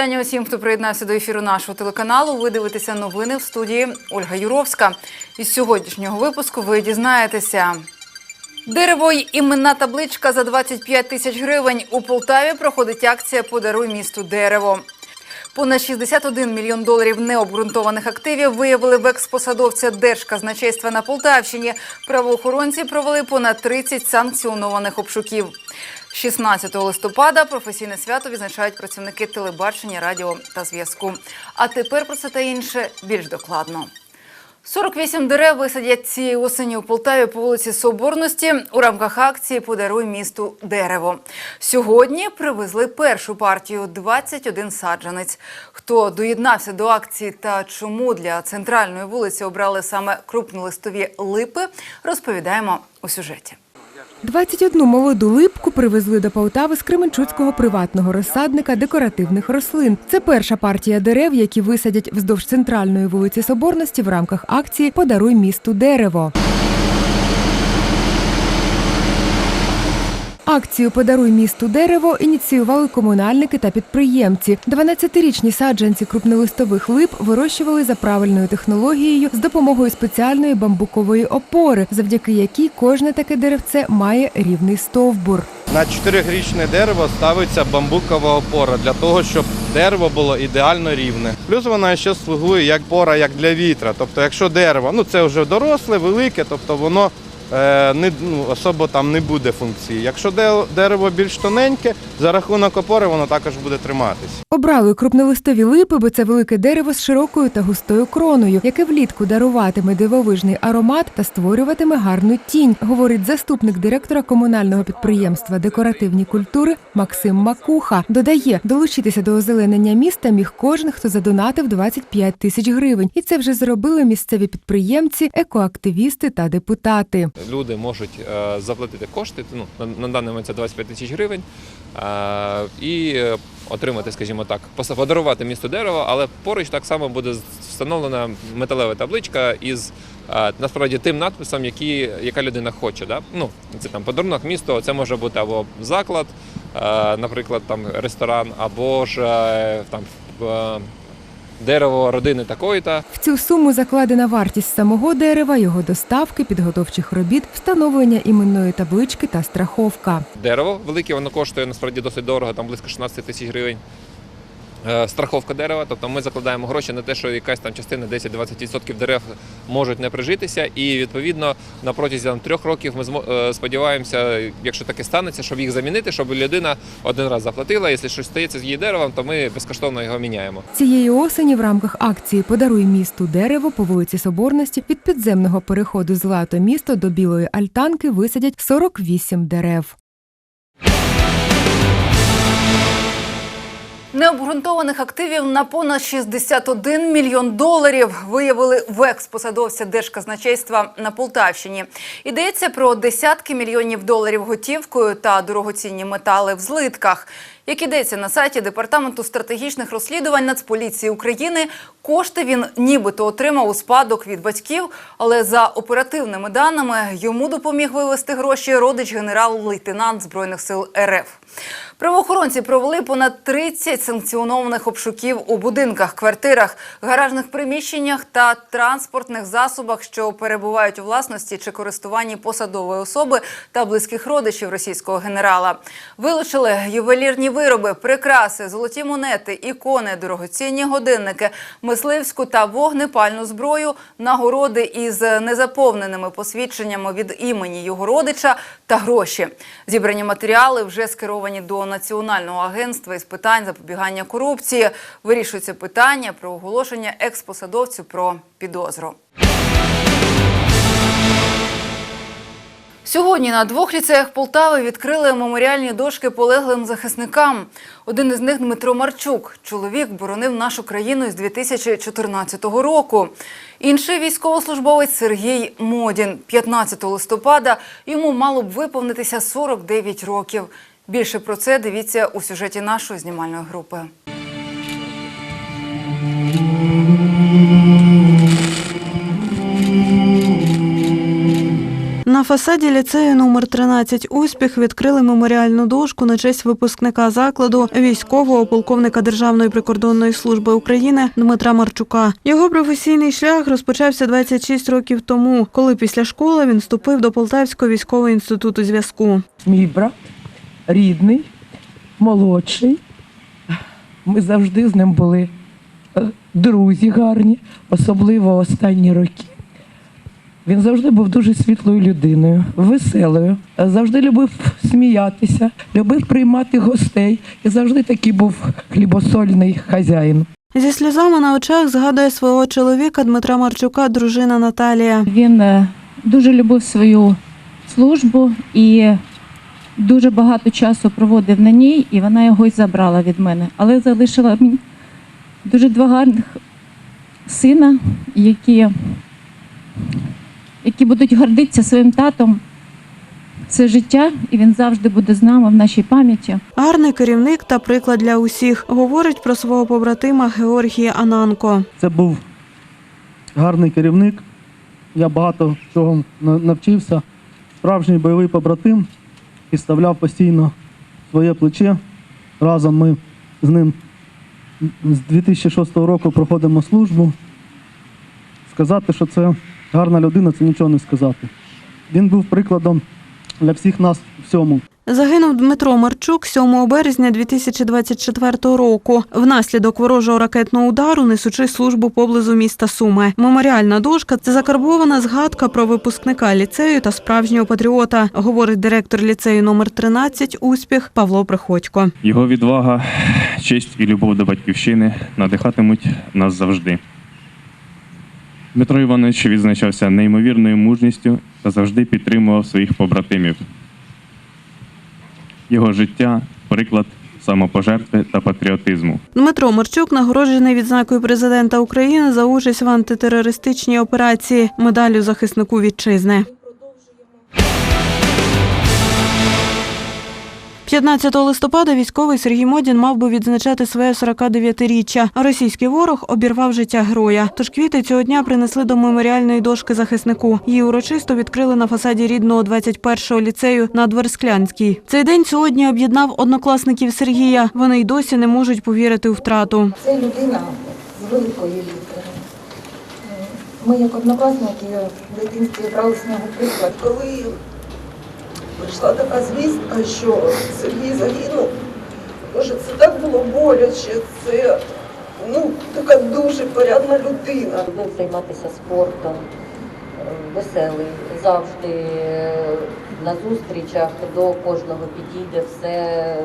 вітання усім, хто приєднався до ефіру нашого телеканалу. Ви дивитеся новини в студії Ольга Юровська. Із сьогоднішнього випуску ви дізнаєтеся. Дерево й іменна табличка за 25 тисяч гривень. У Полтаві проходить акція Подаруй місту дерево. Понад 61 мільйон доларів необґрунтованих активів виявили в експосадовця Держказначейства на Полтавщині. Правоохоронці провели понад 30 санкціонованих обшуків. 16 листопада професійне свято відзначають працівники телебачення, радіо та зв'язку. А тепер про це та інше більш докладно. 48 дерев висадять цієї осені у Полтаві по вулиці Соборності у рамках акції Подаруй місту дерево. Сьогодні привезли першу партію 21 саджанець. Хто доєднався до акції та чому для центральної вулиці обрали саме крупнолистові липи, розповідаємо у сюжеті. 21 молоду липку привезли до Полтави з Кременчуцького приватного розсадника декоративних рослин. Це перша партія дерев, які висадять вздовж центральної вулиці Соборності в рамках акції Подаруй місту дерево. Акцію Подаруй місту дерево ініціювали комунальники та підприємці. 12-річні саджанці крупнолистових лип вирощували за правильною технологією з допомогою спеціальної бамбукової опори, завдяки якій кожне таке деревце має рівний стовбур. На чотирирічне дерево ставиться бамбукова опора для того, щоб дерево було ідеально рівне. Плюс вона ще слугує як опора, як для вітра. Тобто, якщо дерево, ну це вже доросле, велике, тобто воно не ну, особо там не буде функції. Якщо де- дерево більш тоненьке, за рахунок опори воно також буде триматись. Обрали крупнолистові липи, бо це велике дерево з широкою та густою кроною, яке влітку даруватиме дивовижний аромат та створюватиме гарну тінь, говорить заступник директора комунального підприємства декоративні культури Максим Макуха. Додає, долучитися до озеленення міста міг кожен, хто задонатив 25 тисяч гривень, і це вже зробили місцеві підприємці, екоактивісти та депутати. Люди можуть е, заплатити кошти, ну, на, даний момент це 25 тисяч гривень, е, і отримати, скажімо так, подарувати місту дерево, але поруч так само буде встановлена металева табличка із е, насправді тим надписом, який, яка людина хоче. Да? Ну, це там подарунок місту, це може бути або заклад, наприклад, там ресторан, або ж там. Дерево родини такої-то, В цю суму закладена вартість самого дерева, його доставки, підготовчих робіт, встановлення іменної таблички та страховка. дерево велике, воно коштує насправді досить дорого, там близько 16 тисяч гривень. Е, Страховка дерева, тобто ми закладаємо гроші на те, що якась там частина 10-20% дерев можуть не прижитися, і відповідно на протязі там, трьох років ми е, сподіваємося, якщо таке станеться, щоб їх замінити, щоб людина один раз заплатила. Якщо щось стається з її деревом, то ми безкоштовно його міняємо. Цієї осені в рамках акції Подаруй місту дерево по вулиці Соборності від підземного переходу Злато місто до Білої Альтанки висадять 48 дерев. Необґрунтованих активів на понад 61 мільйон доларів виявили в експосадовця Держказначейства на Полтавщині. Йдеться про десятки мільйонів доларів готівкою та дорогоцінні метали в злитках. Як ідеться на сайті Департаменту стратегічних розслідувань Нацполіції України, кошти він нібито отримав у спадок від батьків, але за оперативними даними йому допоміг вивести гроші родич генерал-лейтенант Збройних сил РФ. Правоохоронці провели понад 30 санкціонованих обшуків у будинках, квартирах, гаражних приміщеннях та транспортних засобах, що перебувають у власності чи користуванні посадової особи та близьких родичів російського генерала. Вилучили ювелірні вироби, прикраси, золоті монети, ікони, дорогоцінні годинники, мисливську та вогнепальну зброю, нагороди із незаповненими посвідченнями від імені його родича та гроші. Зібрані матеріали вже скеровані до Національного агентства із питань запобігання корупції. Вирішується питання про оголошення експосадовцю про підозру. Сьогодні на двох ліцеях Полтави відкрили меморіальні дошки полеглим захисникам. Один із них Дмитро Марчук. Чоловік боронив нашу країну з 2014 року. Інший військовослужбовець Сергій Модін. 15 листопада йому мало б виповнитися 49 років. Більше про це дивіться у сюжеті нашої знімальної групи. На фасаді ліцею номер 13 успіх відкрили меморіальну дошку на честь випускника закладу військового полковника Державної прикордонної служби України Дмитра Марчука. Його професійний шлях розпочався 26 років тому, коли після школи він вступив до Полтавського військового інституту зв'язку. Мій брат рідний, молодший. Ми завжди з ним були е, друзі гарні, особливо останні роки. Він завжди був дуже світлою людиною, веселою, завжди любив сміятися, любив приймати гостей і завжди такий був хлібосольний хазяїн. Зі сльозами на очах згадує свого чоловіка Дмитра Марчука, дружина Наталія. Він е, дуже любив свою службу і дуже багато часу проводив на ній, і вона його й забрала від мене. Але залишила мені дуже два гарних сина, які, які будуть гордитися своїм татом. Це життя, і він завжди буде з нами в нашій пам'яті. Гарний керівник та приклад для усіх. Говорить про свого побратима Георгія Ананко. Це був гарний керівник. Я багато чого навчився. Справжній бойовий побратим підставляв постійно своє плече. Разом ми з ним з 2006 року проходимо службу. Сказати, що це гарна людина, це нічого не сказати. Він був прикладом для всіх нас всьому. Загинув Дмитро Марчук 7 березня 2024 року внаслідок ворожого ракетного удару, несучи службу поблизу міста Суми. Меморіальна дошка це закарбована згадка про випускника ліцею та справжнього патріота, говорить директор ліцею номер 13 успіх Павло Приходько. Його відвага, честь і любов до батьківщини надихатимуть нас завжди. Дмитро Іванович відзначався неймовірною мужністю та завжди підтримував своїх побратимів. Його життя приклад самопожертви та патріотизму. Дмитро Морчук нагороджений відзнакою президента України за участь в антитерористичній операції, медаллю захиснику вітчизни. 15 листопада військовий Сергій Модін мав би відзначати своє 49-річчя. Російський ворог обірвав життя героя. Тож квіти цього дня принесли до меморіальної дошки захиснику. Її урочисто відкрили на фасаді рідного 21-го ліцею на Дверсклянській. Цей день сьогодні об'єднав однокласників Сергія. Вони й досі не можуть повірити у втрату. Це людина з великої літери. Ми, як однокласники, в дитинстві брали з нього приклад. коли прийшла така звістка, що Сергій загинув, Боже, це так було боляче, це ну, така дуже порядна людина. Любив займатися спортом, е, веселий, завжди е, на зустрічах до кожного підійде, все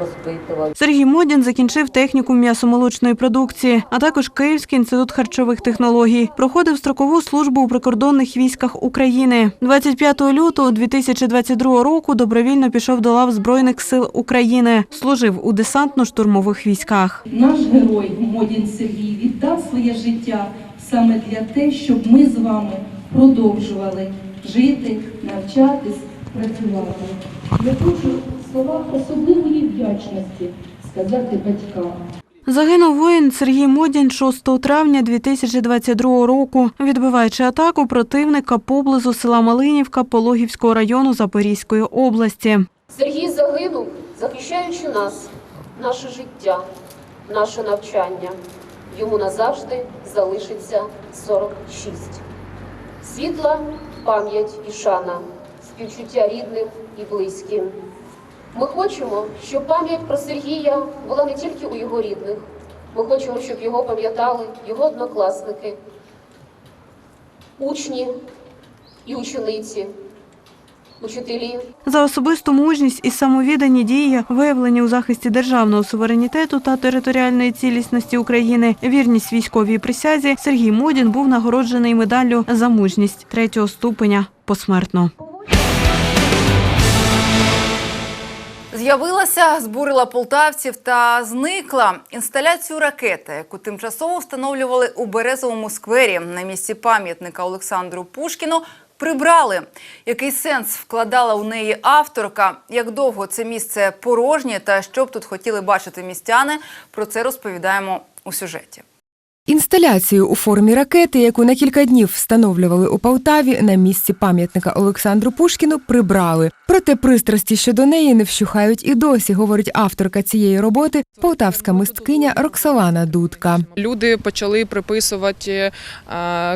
розпитував. Сергій Модін закінчив технікум м'ясомолочної продукції, а також Київський інститут харчових технологій. Проходив строкову службу у прикордонних військах України. 25 лютого 2022 року добровільно пішов до лав Збройних сил України. Служив у десантно-штурмових військах. Наш герой Модін Сергій віддав своє життя саме для те, щоб ми з вами продовжували жити, навчатись, працювати. Я хочу в словах особливої вдячності сказати батькам. Загинув воїн Сергій Модін 6 травня 2022 року, відбиваючи атаку противника поблизу села Малинівка Пологівського району Запорізької області. Сергій загинув, захищаючи нас, наше життя, наше навчання. Йому назавжди залишиться 46. Світла пам'ять і шана, співчуття рідним і близьким. Ми хочемо, щоб пам'ять про Сергія була не тільки у його рідних. Ми хочемо, щоб його пам'ятали його однокласники, учні і учениці, учителі. За особисту мужність і самовіддані дії, виявлені у захисті державного суверенітету та територіальної цілісності України, вірність військовій присязі, Сергій Модін був нагороджений медаллю за мужність третього ступеня посмертно. З'явилася, збурила полтавців та зникла інсталяцію ракети, яку тимчасово встановлювали у Березовому сквері на місці пам'ятника Олександру Пушкіну. Прибрали. Який сенс вкладала у неї авторка? Як довго це місце порожнє та що б тут хотіли бачити містяни? Про це розповідаємо у сюжеті. Інсталяцію у формі ракети, яку на кілька днів встановлювали у Полтаві, на місці пам'ятника Олександру Пушкіну прибрали. Проте пристрасті щодо неї не вщухають і досі, говорить авторка цієї роботи, полтавська мисткиня Роксолана Дудка. Люди почали приписувати е,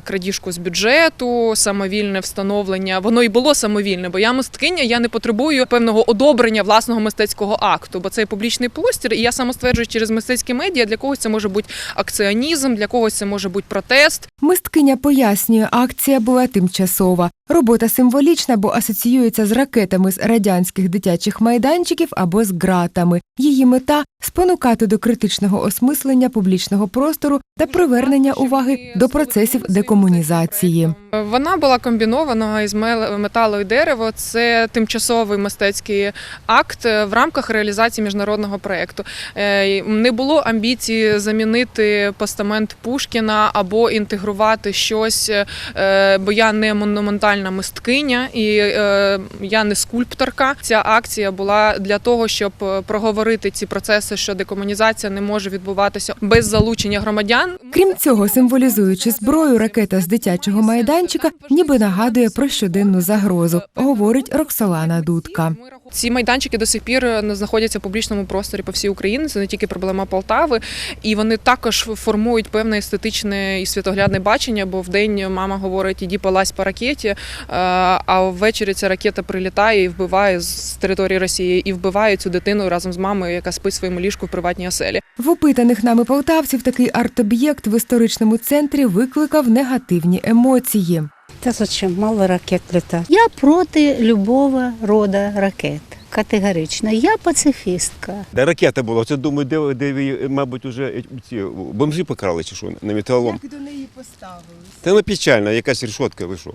крадіжку з бюджету, самовільне встановлення. Воно і було самовільне, бо я мисткиня, я не потребую певного одобрення власного мистецького акту, бо це публічний простір, і я самостверджую через мистецькі медіа. Для когось це може бути акціонізм, для когось це може бути протест. Мисткиня пояснює, акція була тимчасова. Робота символічна, бо асоціюється з ракетами з радянських дитячих майданчиків або з ґратами. Її мета спонукати до критичного осмислення публічного простору та привернення уваги до процесів декомунізації. Вона була комбінована із металу і дерева. Це тимчасовий мистецький акт в рамках реалізації міжнародного проєкту. Е, Не було амбіції замінити постамент Пушкіна або інтегрувати щось, е, бо я не монументальна мисткиня і е, я не скульпторка. Ця акція була для того, щоб е, проговорити ці процеси, що декомунізація не може відбуватися без залучення громадян. Крім цього, символізуючи зброю, ракета з дитячого майданчика ніби нагадує про щоденну загрозу, говорить Роксолана Дудка. Ці майданчики до сих пір не знаходяться в публічному просторі по всій Україні. Це не тільки проблема Полтави, і вони також формують певне естетичне і світоглядне бачення. Бо в день мама говорить, іди полазь по ракеті, е, а ввечері ця ракета прилітає і вбиває з території Росії і вбиває цю дитину разом з мамою, яка спить в своєму ліжку в приватній оселі. В опитаних нами полтавців такий арт-об'єкт в історичному центрі викликав негативні емоції. Та зачем мало ракет літати? Я проти любого роду ракет. Категорично. Я пацифістка. Де ракета була, це думаю, де, де ви, мабуть, уже ці бомжі покрали чи що на металолом. до неї поставили? Та ну печально, якась рішотка вийшов.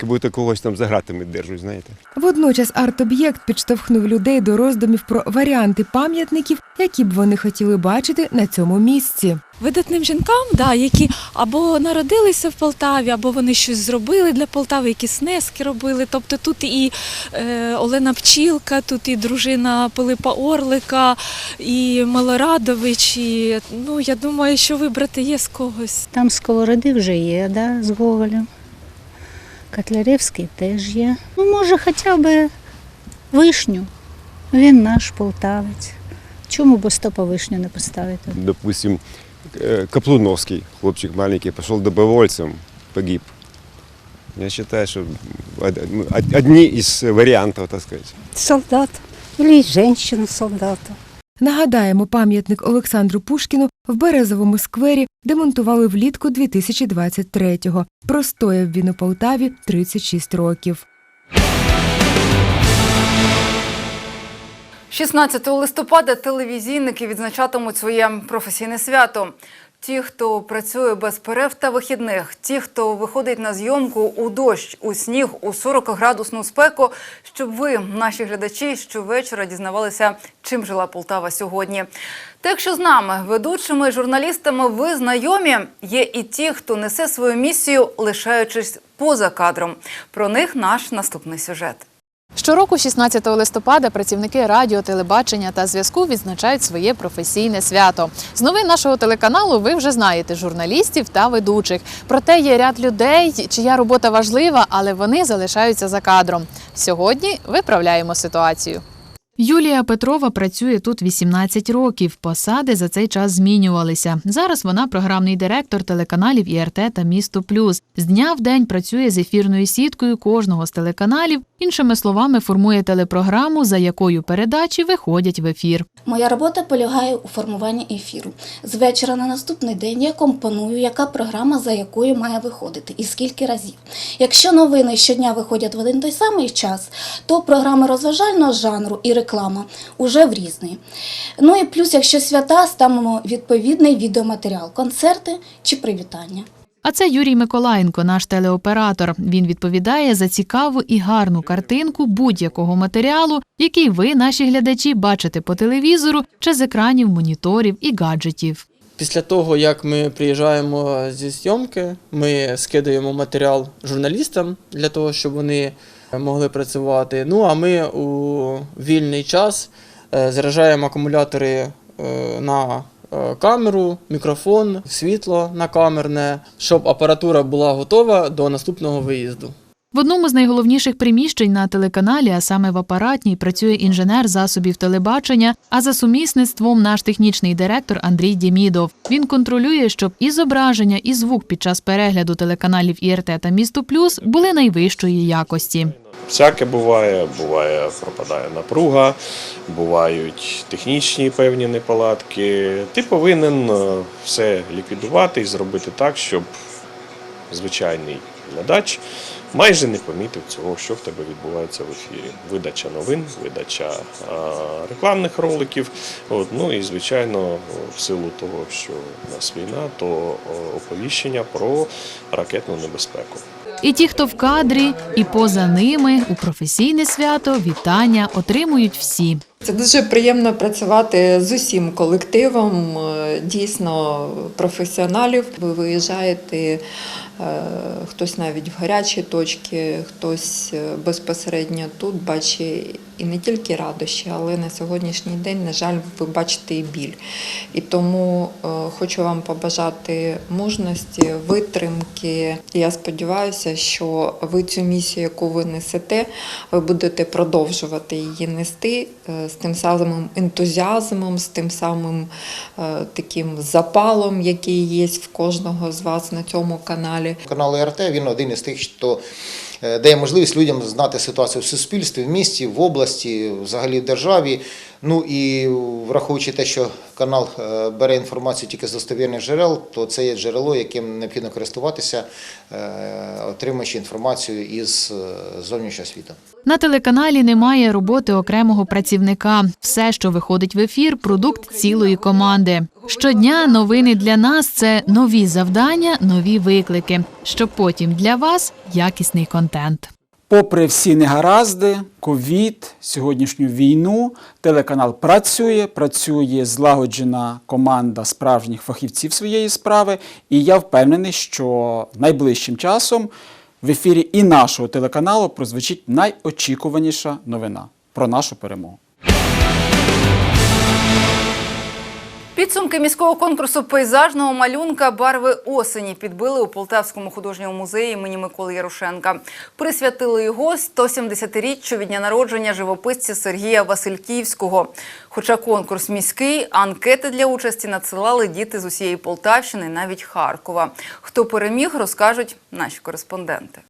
Як будто когось там за гратами держать, знаєте. Водночас арт-об'єкт підштовхнув людей до роздумів про варіанти пам'ятників, які б вони хотіли бачити на цьому місці. видатним жінкам, да, які або народилися в Полтаві, або вони щось зробили для Полтави, якісь внески робили. Тобто тут і е, Олена Пчілка, тут і дружина Пилипа Орлика, і Малорадович. І, ну, я думаю, що вибрати є з когось. Там сковороди вже є, да, з Гоголем. Котляревський теж є. Ну, може, хоча б вишню. Він наш полтавець. Чому б стопа вишню не поставити? Допустим, э, Каплуновский, хлопчик маленький, пошел добровольцем, погиб. Я считаю, что од- ну, од- одни из вариантов, так сказать. Солдат. Или женщина-солдата. Нагадаємо, пам'ятник Олександру Пушкіну в Березовому сквері демонтували влітку 2023-го. Простояв він у Полтаві 36 років. 16 листопада телевізійники відзначатимуть своє професійне свято. Ті, хто працює без перерв та вихідних, ті, хто виходить на зйомку у дощ, у сніг, у 40-градусну спеку, щоб ви, наші глядачі, щовечора дізнавалися, чим жила Полтава сьогодні. Та якщо з нами, ведучими, журналістами, ви знайомі, є і ті, хто несе свою місію, лишаючись поза кадром. Про них наш наступний сюжет. Щороку, 16 листопада, працівники радіо, телебачення та зв'язку відзначають своє професійне свято. З новин нашого телеканалу ви вже знаєте журналістів та ведучих. Проте є ряд людей, чия робота важлива, але вони залишаються за кадром. Сьогодні виправляємо ситуацію. Юлія Петрова працює тут 18 років. Посади за цей час змінювалися. Зараз вона програмний директор телеканалів ІРТ та Місто Плюс. З дня в день працює з ефірною сіткою кожного з телеканалів. Іншими словами, формує телепрограму, за якою передачі виходять в ефір. Моя робота полягає у формуванні ефіру. З вечора на наступний день я компоную, яка програма за якою має виходити і скільки разів. Якщо новини щодня виходять в один той самий час, то програми розважального жанру і реклама уже в різний. Ну і плюс, якщо свята, ставимо відповідний відеоматеріал, концерти чи привітання. А це Юрій Миколаєнко, наш телеоператор. Він відповідає за цікаву і гарну картинку будь-якого матеріалу, який ви, наші глядачі, бачите по телевізору чи з екранів, моніторів і гаджетів. Після того, як ми приїжджаємо зі зйомки, ми скидаємо матеріал журналістам для того, щоб вони могли працювати. Ну а ми у вільний час е, заряджаємо акумулятори е, на камеру, мікрофон, світло на камерне, щоб апаратура була готова до наступного виїзду. В одному з найголовніших приміщень на телеканалі, а саме в апаратній, працює інженер засобів телебачення. А за сумісництвом наш технічний директор Андрій Дімідов. Він контролює, щоб і зображення, і звук під час перегляду телеканалів ІРТ та Місто Плюс були найвищої якості. Всяке буває, буває, пропадає напруга, бувають технічні певні неполадки. Ти повинен е, все ліквідувати і зробити так, щоб звичайний глядач майже не помітив цього, що в тебе відбувається в ефірі. Видача новин, видача рекламних роликів. От, ну і звичайно, в силу того, що в нас війна, то оповіщення про ракетну небезпеку. І ті, хто в кадрі, і поза ними у професійне свято вітання отримують всі. Це дуже приємно працювати з усім колективом, е, дійсно професіоналів. Ви виїжджаєте, е, хтось навіть в гарячі точки, хтось е, безпосередньо тут бачить і не тільки радощі, але на сьогоднішній день, на жаль, ви бачите і біль. І тому хочу вам побажати мужності, витримки. Я сподіваюся, що ви цю місію, яку ви несете, ви будете продовжувати її нести з тим самим ентузіазмом, з тим самим е, таким запалом, який є в кожного з вас на цьому каналі. Канал РТ він один із тих, хто е, дає можливість людям знати ситуацію в суспільстві, в місті, в області, взагалі в державі. Ну і враховуючи те, що канал е, бере інформацію тільки з достовірних джерел, то це є джерело, яким необхідно користуватися, е, отримуючи інформацію із е, зовнішнього світу. На телеканалі немає роботи окремого працівника. Все, що виходить в ефір, продукт цілої команди. Щодня новини для нас це нові завдання, нові виклики, щоб потім для вас якісний контент. Попри всі негаразди, ковід, сьогоднішню війну, телеканал працює, працює злагоджена команда справжніх фахівців своєї справи, і я впевнений, що найближчим часом в ефірі і нашого телеканалу прозвучить найочікуваніша новина про нашу перемогу. Підсумки міського конкурсу пейзажного малюнка Барви осені підбили у Полтавському художньому музеї імені Миколи Ярошенка. Присвятили його 170-річчю від дня народження живописця Сергія Васильківського. Хоча конкурс міський, анкети для участі надсилали діти з усієї Полтавщини, навіть Харкова. Хто переміг, розкажуть наші кореспонденти.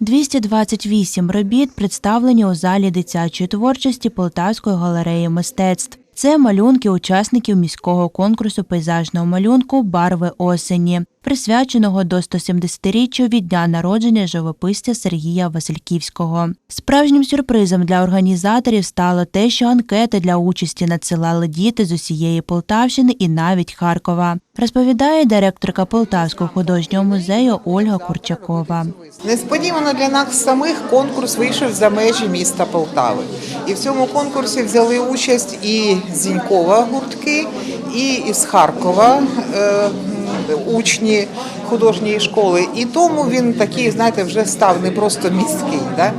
228 робіт представлені у залі дитячої творчості Полтавської галереї мистецтв. Це малюнки учасників міського конкурсу пейзажного малюнку Барви осені, присвяченого до 170-річчю від дня народження живописця Сергія Васильківського. Справжнім сюрпризом для організаторів стало те, що анкети для участі надсилали діти з усієї Полтавщини і навіть Харкова, розповідає директорка Полтавського художнього музею Ольга Курчакова. Несподівано для нас самих конкурс вийшов за межі міста Полтави. І в цьому конкурсі взяли участь і Зінькова гуртки, і із Харкова е, учні художньої школи. І тому він такий, знаєте, вже став не просто міський. Да?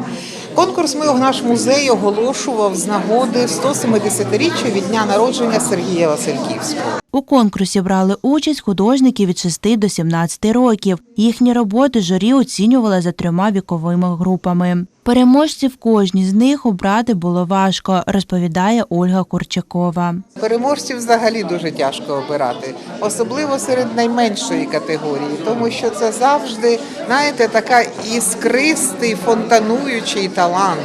Конкурс ми в наш музей оголошував з нагоди 170-річчя від дня народження Сергія Васильківського. У конкурсі брали участь художники від 6 до 17 років. Їхні роботи журі оцінювали за трьома віковими групами. Переможців кожній з них обрати було важко, розповідає Ольга Курчакова. Переможців взагалі дуже тяжко обирати, особливо серед найменшої категорії, тому що це завжди, знаєте, така іскристий, фонтануючий талант.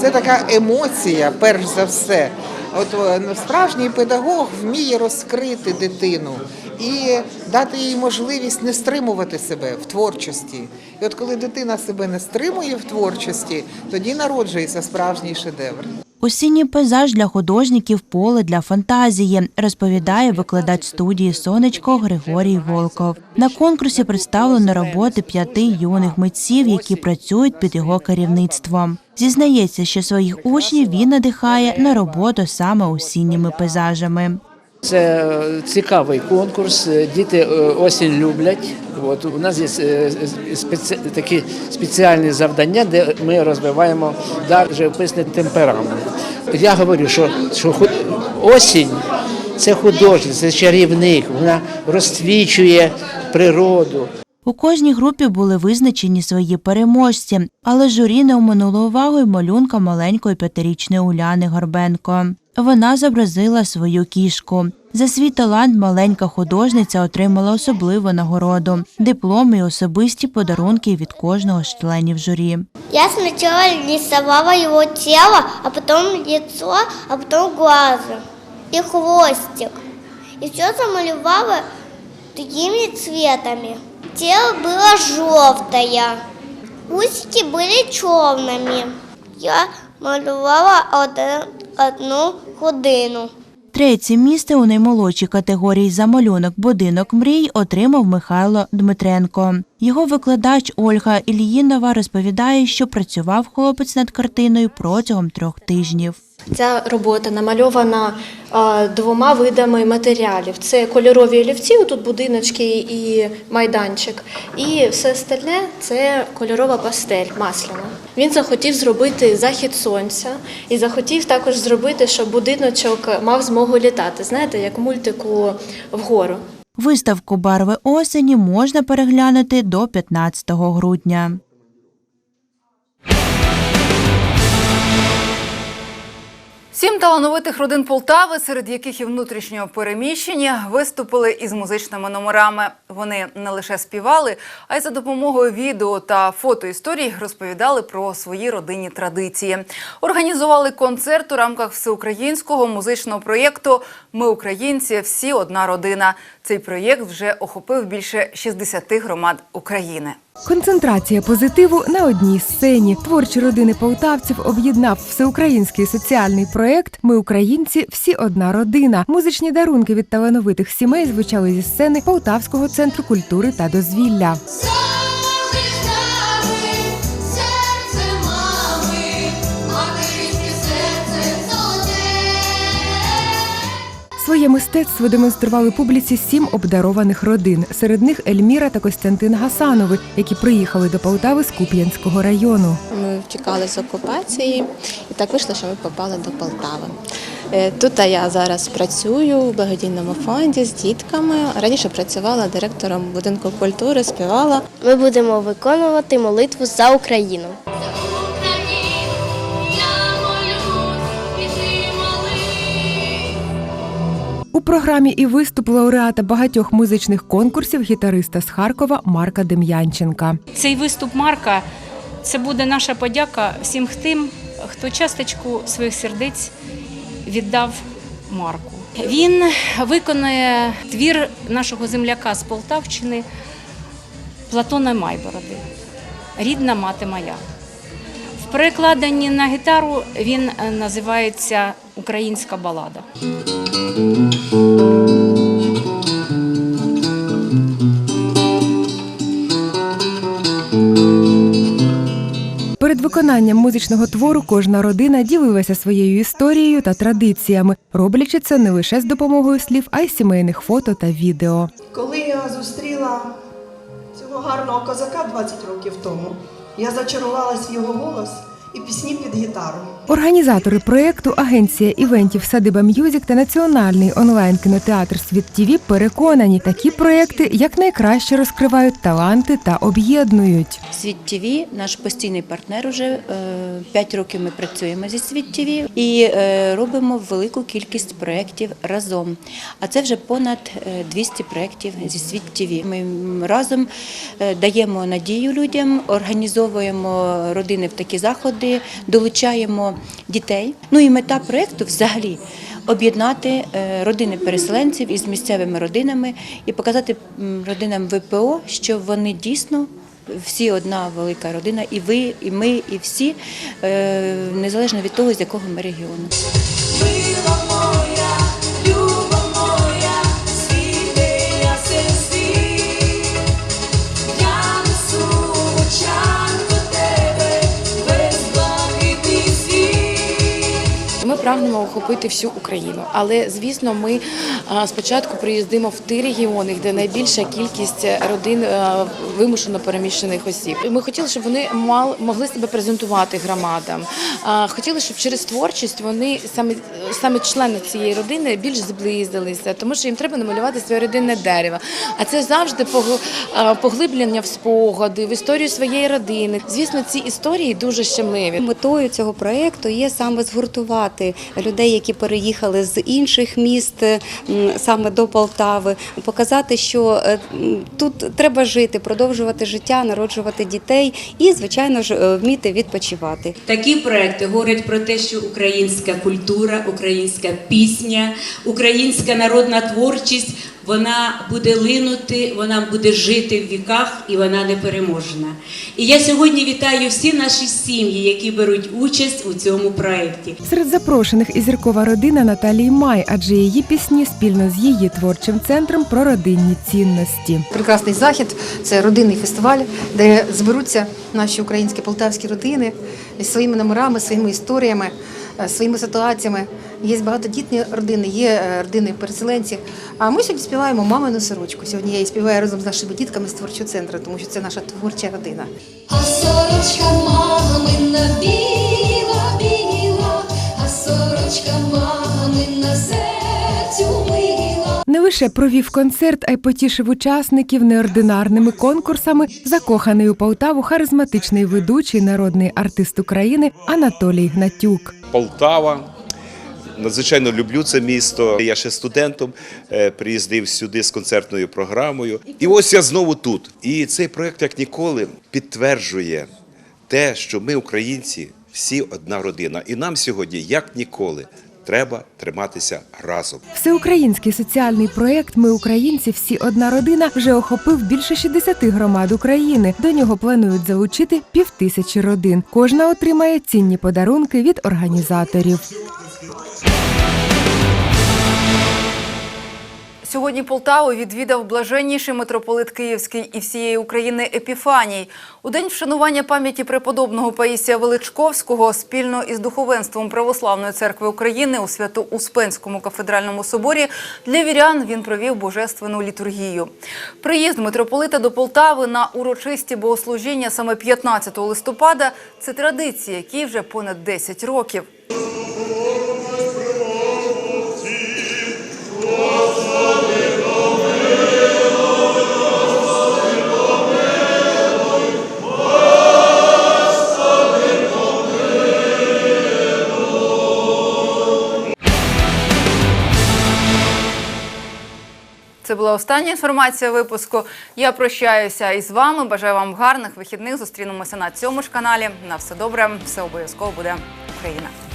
Це така емоція, перш за все. От е, справжній педагог вміє розкрити дитину і дати їй можливість не стримувати себе в творчості. І от коли дитина себе не стримує в творчості, тоді народжується справжній шедевр. Осінній пейзаж для художників поле для фантазії, розповідає викладач студії Сонечко Григорій Волков. На конкурсі представлено роботи п'яти юних митців, які працюють під його керівництвом. Зізнається, що своїх учнів він надихає на роботу саме осінніми пейзажами. Це цікавий конкурс. Діти е, осінь люблять. От у нас є е, спеці... такі спеціальні завдання, де ми розвиваємо дар живописний темперамент. Я говорю, що, що осінь це художник, це чарівник, вона розтвічує природу. У кожній групі були визначені свої переможці, але журі не оминуло увагою малюнка маленької п'ятирічної Уляни Горбенко Вона зобразила свою кішку. За свій талант маленька художниця отримала особливу нагороду, диплом і особисті подарунки від кожного з членів журі. Я сначала рисовала его тело, а потом лицо, а потом глаза и хвостик. И все замалевала другими цветами. Тело было желтое, усики были черными. Я малювала один, одну годину. Третє місце у наймолодшій категорії за малюнок Будинок мрій отримав Михайло Дмитренко. Його викладач Ольга Ільїнова розповідає, що працював хлопець над картиною протягом трьох тижнів. Ця робота намальована двома видами матеріалів: це кольорові олівці, тут будиночки і майданчик, і все остальне це кольорова пастель масляна. Він захотів зробити захід сонця і захотів також зробити, щоб будиночок мав змогу літати. Знаєте, як мультику вгору. Виставку Барви осені можна переглянути до 15 грудня. Сім талановитих родин Полтави, серед яких і внутрішньо переміщені, виступили із музичними номерами. Вони не лише співали, а й за допомогою відео та фотоісторій розповідали про свої родинні традиції. Організували концерт у рамках всеукраїнського музичного проєкту Ми українці, всі одна родина. Цей проєкт вже охопив більше 60 громад України. Концентрація позитиву на одній сцені. Творчі родини полтавців об'єднав всеукраїнський соціальний проект Ми українці, всі одна родина. Музичні дарунки від талановитих сімей звучали зі сцени Полтавського центру культури та дозвілля. Своє мистецтво демонстрували публіці сім обдарованих родин. Серед них Ельміра та Костянтин Гасанови, які приїхали до Полтави з Куп'янського району. Ми втікали з окупації, і так вийшло, що ми попали до Полтави. Е, Тут я зараз працюю в благодійному фонді з дітками. Раніше працювала директором будинку культури, співала. Ми будемо виконувати молитву за Україну. У програмі і виступ лауреата багатьох музичних конкурсів гітариста з Харкова Марка Дем'янченка. Цей виступ Марка це буде наша подяка всім тим, хто часточку своїх сердець віддав Марку. Він виконує твір нашого земляка з Полтавщини Платона Майбороди Рідна мати моя. В перекладенні на гітару він е, називається Українська балада. Перед виконанням музичного твору кожна родина ділилася своєю історією та традиціями, роблячи це не лише з допомогою слів, а й сімейних фото та відео. Коли я зустріла цього гарного козака 20 років тому, я зачарувалась в його голос і пісні під гітару. Організатори проєкту, агенція івентів Садиба М'юзік та національний онлайн кінотеатр Світ ТІВІ переконані, такі проєкти якнайкраще розкривають таланти та об'єднують. Світ ТВ наш постійний партнер. Уже 5 років ми працюємо зі Світ ТВ і е, робимо велику кількість проєктів разом. А це вже понад е, 200 проєктів зі Світ ТВ. Ми разом е, даємо надію людям, організовуємо родини в такі заходи, долучаємо дітей. Ну і мета проєкту взагалі. Об'єднати е, родини переселенців із місцевими родинами і показати родинам ВПО, що вони дійсно всі одна велика родина, і ви, і ми, і всі, е, незалежно від того, з якого ми регіону. Прагнемо охопити всю Україну, але звісно, ми Спочатку приїздимо в ті регіони, де найбільша кількість родин е, вимушено переміщених осіб. Ми хотіли, щоб вони могли себе презентувати громадам. Хотіли, щоб через творчість вони саме саме члени цієї родини більш зблизилися, тому що їм треба намалювати своє родинне дерево. А це завжди погл- поглиблення в спогади, в історію своєї родини. Звісно, ці історії дуже щемливі. Метою цього проєкту є саме згуртувати людей, які переїхали з інших міст саме до Полтави, показати, що е, тут треба жити, продовжувати життя, народжувати дітей і, звичайно ж, е, вміти відпочивати. Такі проекти говорять про те, що українська культура, українська пісня, українська народна творчість вона буде линути, вона буде жити в віках і вона непереможна. І я сьогодні вітаю всі наші сім'ї, які беруть участь у цьому проєкті. Серед запрошених і зіркова родина Наталії Май, адже її пісні спільно з її творчим центром про родинні цінності. Прекрасний захід це родинний фестиваль, де зберуться наші українські полтавські родини зі своїми номерами, своїми історіями, своїми ситуаціями. Є багатодітні родини, є е, родини переселенці. А ми сьогодні співаємо мамину сорочку. Сьогодні я її співаю разом з нашими дітками з творчого центру, тому що це наша творча родина. А сорочка мамина біла, біла, а сорочка мамина серцю мила. Не лише провів концерт, а й потішив учасників неординарними конкурсами. Закоханий у Полтаву харизматичний ведучий народний артист України Анатолій Гнатюк. Полтава. Надзвичайно люблю це місто. Я ще студентом е, приїздив сюди з концертною програмою. І ось я знову тут. І цей проект, як ніколи, підтверджує те, що ми, українці, всі одна родина. І нам сьогодні, як ніколи, треба триматися разом. Всеукраїнський соціальний проєкт Ми українці всі одна родина вже охопив більше 60 громад України. До нього планують залучити півтисячі родин. Кожна отримає цінні подарунки від організаторів. Сьогодні Полтаву відвідав блаженніший митрополит Київський і всієї України Епіфаній. У день вшанування пам'яті преподобного Паїсія Величковського спільно із духовенством Православної церкви України у Свято-Успенському кафедральному соборі для вірян він провів божественну літургію. Приїзд митрополита до Полтави на урочисті богослужіння саме 15 листопада – це традиція, якій вже понад 10 років. Це була остання інформація випуску. Я прощаюся із вами. Бажаю вам гарних вихідних. Зустрінемося на цьому ж каналі. На все добре, все обов'язково буде Україна.